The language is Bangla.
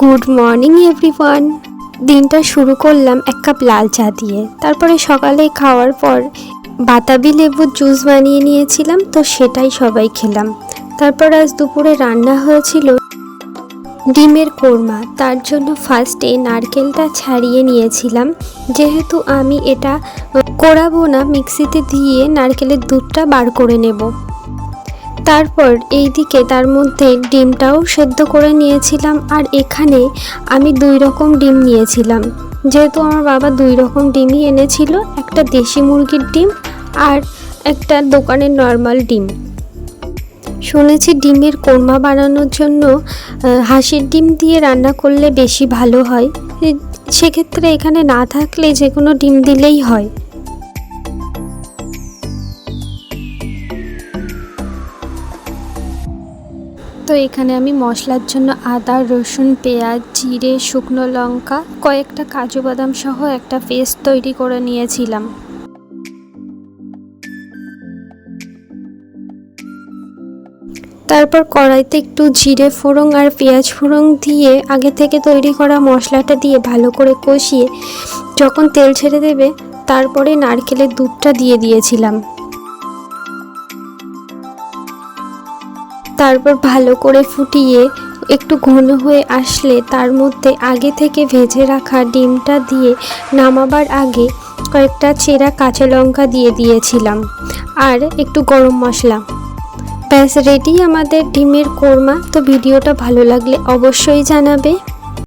গুড মর্নিং এভরিওয়ান দিনটা শুরু করলাম এক কাপ লাল চা দিয়ে। তারপরে সকালে খাওয়ার পর বাতাবি লেবুর জুস বানিয়ে নিয়েছিলাম, তো সেটাই সবাই খেলাম। তারপর আজ দুপুরে রান্না হয়েছিল ডিমের কোরমা। তার জন্য ফার্স্টে নারকেলটা ছাড়িয়ে নিয়েছিলাম। যেহেতু আমি এটা করাবো না, মিক্সিতে দিয়ে নারকেলের দুধটা বার করে নেব। তারপর এই দিকে তার মধ্যে ডিমটাও সেদ্ধ করে নিয়েছিলাম আর এখানে আমি দুই রকম ডিম নিয়েছিলাম। যেহেতু আমার বাবা দুই রকম ডিমই এনেছিল, একটা দেশি মুরগির ডিম আর একটা দোকানের নর্মাল ডিম। শুনেছি ডিমের কোরমা বানানোর জন্য হাঁসের ডিম দিয়ে রান্না করলে বেশি ভালো হয়। সেক্ষেত্রে এখানে না থাকলে যে কোনো ডিম দিলেই হয়। তো এখানে আমি মশলার জন্য আদা, রসুন, পেঁয়াজ, জিরে, শুকনো লঙ্কা, কয়েকটা কাজু বাদাম সহ একটা পেস্ট তৈরি করে নিয়েছিলাম। তারপর কড়াইতে একটু জিরে ফোড়ন আর পেঁয়াজ ফোড়ন দিয়ে আগে থেকে তৈরি করা মশলাটা দিয়ে ভালো করে কষিয়ে যখন তেল ছেড়ে দেবে, তারপরে নারকেলের দুধটা দিয়ে দিয়েছিলাম। তারপর ভালো করে ফুটিয়ে একটু ঘন হয়ে আসলে তার মধ্যে আগে থেকে ভেজে রাখা ডিমটা দিয়ে নামাবার আগে কয়েকটা চেরা কাঁচা লঙ্কা দিয়ে দিয়েছিলাম আর একটু গরম মশলা। ব্যাস, রেডি আমাদের ডিমের কোরমা। তো ভিডিওটা ভালো লাগলে অবশ্যই জানাবে।